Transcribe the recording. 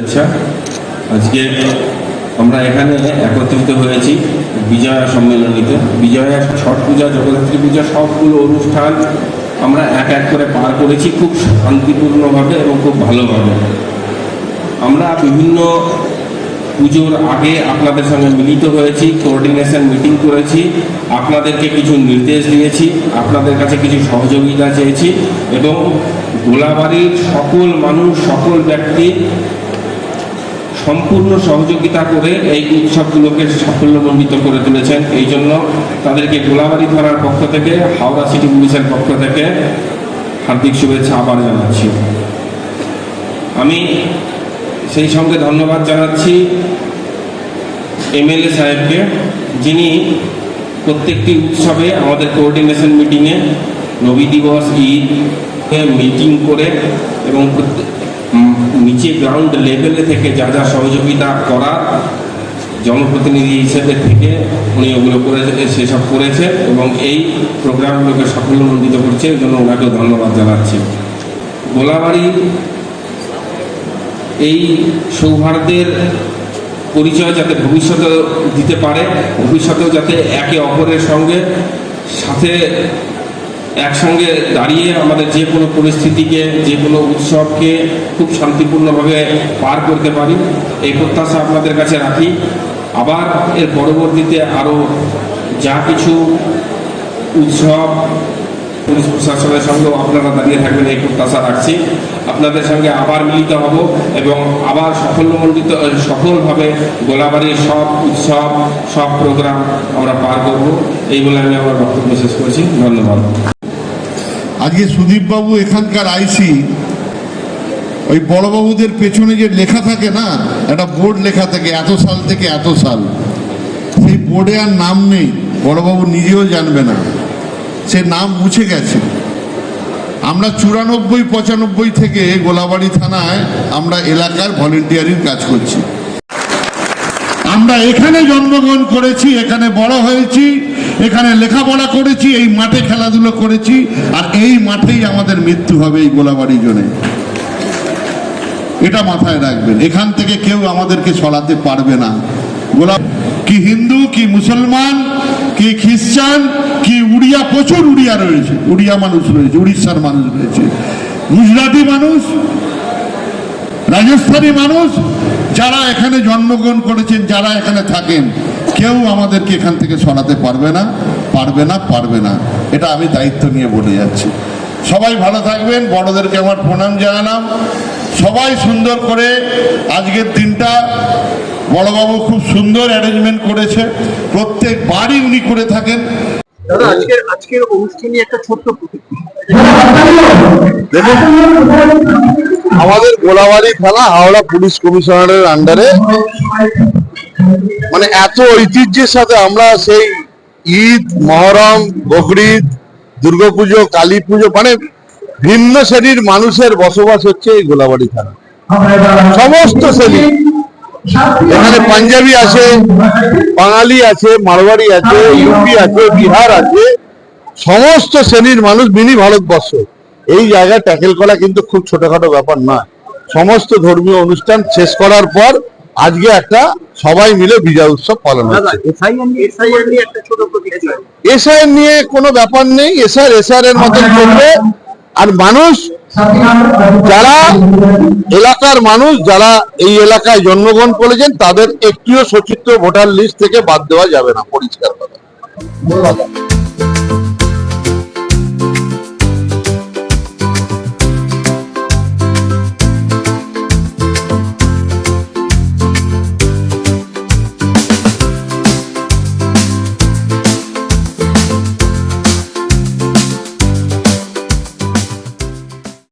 শুভেচ্ছা আজকে আমরা এখানে একত্রিত হয়েছি বিজয়া সম্মেলনীতে। বিজয়া ছট পূজা, জগদ্ধাত্রী পূজা, সবগুলো অনুষ্ঠান আমরা এক এক করে পার করেছি খুব শান্তিপূর্ণভাবে এবং খুব ভালোভাবে। আমরা বিভিন্ন পুজোর আগে আপনাদের সঙ্গে মিলিত হয়েছি কোঅর্ডিনেশন মিটিং করেছি, আপনাদেরকে কিছু নির্দেশ দিয়েছি, আপনাদের কাছে কিছু সহযোগিতা চেয়েছি এবং গোলাবাড়ির সকল মানুষ, সকল ব্যক্তি সম্পূর্ণ সহযোগিতা করে এই উৎসবগুলোকে সাফল্যমণ্ডিত করে তুলেছেন। এই জন্য তাদেরকে গোলাবাড়ি থানার পক্ষ থেকে, হাওড়া সিটি পুলিশের পক্ষ থেকে হার্দিক শুভেচ্ছা আবার জানাচ্ছি। আমি সেই সঙ্গে ধন্যবাদ জানাচ্ছি এমএলএ সাহেবকে, যিনি প্রত্যেকটি উৎসবে আমাদের কোঅর্ডিনেশন মিটিংয়ে নবী দিবস ঈদ মিটিং করে এবং নিচে গ্রাউন্ড লেভেলে থেকে যা যা সহযোগিতা করা জনপ্রতিনিধি হিসেবে থেকে উনি ওগুলো করে, সেসব করেছে এবং এই প্রোগ্রামগুলোকে সাফল্যমণ্ডিত করছে এর জন্য ওনাকেও ধন্যবাদ জানাচ্ছি। গোলাবাড়ি এই সৌহার্দ্যের পরিচয় যাতে ভবিষ্যতে দিতে পারে, ভবিষ্যতেও যাতে একে অপরের সঙ্গে সাথে একসঙ্গে দাঁড়িয়ে আমাদের যে কোনো পরিস্থিতিকে, যে কোনো উৎসবকে খুব শান্তিপূর্ণভাবে পার করতে পারি, এই প্রত্যাশা আপনাদের কাছে রাখি। আবার এর পরবর্তীতে আরও যা কিছু উৎসব, পুলিশ প্রশাসনের সঙ্গেও আপনারা দাঁড়িয়ে থাকবেন, এই প্রত্যাশা রাখছি। আপনাদের সঙ্গে আবার মিলিত হব এবং আবার সাফল্যমণ্ডিত সফলভাবে গোলাবাড়ির সব উৎসব, সব প্রোগ্রাম আমরা পার করব। এই বলে আমি আমার বক্তব্য শেষ করছি। ধন্যবাদ। আজকে সুদীপবাবু এখানকার আইসি, ওই বড়বাবুদের পেছনে যে লেখা থাকে না, একটা বোর্ড লেখা থাকে, এত সাল থেকে এত সাল। সেই বোর্ডে আর নাম নেই, বড়বাবু নিজেও জানবে না। সে নাম মুছে গেছে। আমরা চুরানব্বই, পঁচানব্বই থেকে গোলাবাড়ি থানায় আমরা এলাকার ভলেন্টিয়ারিং কাজ করছি। আমরা এখানে জন্মগ্রহণ করেছি, এখানে বড় হয়েছি। এখানে লেখাপড়া করেছি, এই মাঠে খেলাধুলো করেছি, আর এই মাঠেই আমাদের মৃত্যু হবে এই গোলাবাড়ি জোনে। এটা মাথায় রাখবেন, এখান থেকে কেউ আমাদেরকে সরাতে পারবে না। গোলা, কি হিন্দু, কি মুসলমান, কি খ্রিস্টান, কি উড়িয়া, প্রচুর উড়িয়া রয়েছে, উড়িয়া মানুষ রয়েছে, উড়িষ্যার মানুষ রয়েছে। গুজরাটি মানুষ রাজস্থানী মানুষ যারা এখানে জন্মগ্রহণ করেছেন যারা এখানে থাকেন কেউ আমাদেরকে এখান থেকে সরাতে পারবে না পারবে না পারবে না। এটা আমি দায়িত্ব নিয়ে বলে যাচ্ছি। সবাই ভালো থাকবেন বড়দেরকে আমার প্রণাম জানালাম। সবাই সুন্দর করে আজকের দিনটা বড়বাবু খুব সুন্দর অ্যারেঞ্জমেন্ট করেছে। প্রত্যেক বাড়ি উনি করে থাকেন। দাদা আজকের আজকের অনুষ্ঠানে একটা ছোট্ট দেখুন। আমাদের গোলাবাড়ি থানা হাওড়া পুলিশ কমিশনারের আন্ডারে মানে এত ঐতিহ্যের সাথে আমরা সেই ঈদ, মহরম, বকরিদ, দুর্গাপুজো কালী পুজো মানে ভিন্ন শ্রেণির মানুষের বসবাস হচ্ছে এই গোলাবাড়ি থানা। সমস্ত শ্রেণি। এখানে পাঞ্জাবি আছে, বাঙালি আছে মারোয়াড়ি আছে, ইউপি আছে, বিহার আছে, সমস্ত শ্রেণির মানুষ মিনি ভারতবর্ষ। এই জায়গায় ট্যাকেল করা কিন্তু খুব ছোটখাটো ব্যাপার নয় সমস্ত ধর্মীয় অনুষ্ঠান শেষ করার পর আজকে একটা সবাই মিলে বিজয় উৎসব পালন দাদা হচ্ছে। এসআইআর এসআইআর নিয়ে একটা এসআই নিয়ে কোনো ব্যাপার নেই। এসআর এসআর এর মতন চলবে আর মানুষ যারা এলাকার মানুষ যারা এই এলাকায় জন্মগ্রহণ করেছেন তাদের একটিও সচিত্র ভোটার লিস্ট থেকে বাদ দেওয়া যাবে না পরিষ্কার কথা।